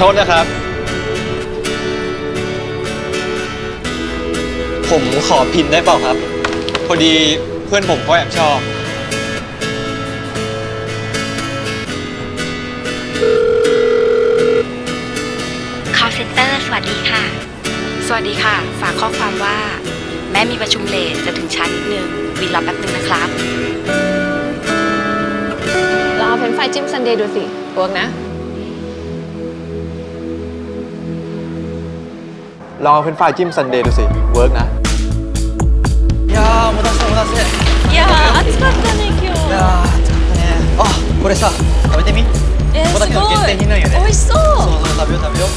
โทษนะครับ ผมขอพิมพ์ได้เปล่าครับ พอดีเพื่อนผมก็แอบชอบ call center สวัสดีค่ะ สวัสดีค่ะ ฝากข้อความว่า แม่มีประชุมเลทจะถึงช้านิดนึงวินรอแป๊บนึงนะครับลองเอาเป็นไฟรายจิ้มซันเดย์ดูสิเวิร์กนะ ลองเอาเป็นไฟรายจิ้มซันเดย์ดูสิ เวิร์กนะ いやーお待たせお待たせいやー暑かったね今いやー暑かったねあこれさ食べてみ日え小田急の限定品なんよね美味しそうそうそう食べよう食べよう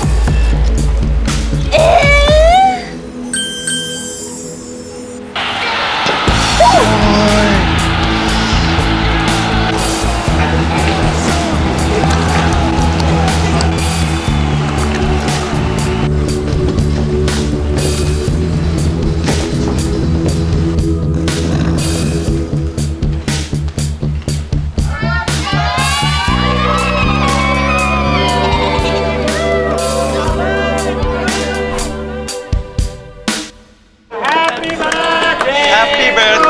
Happy birthday.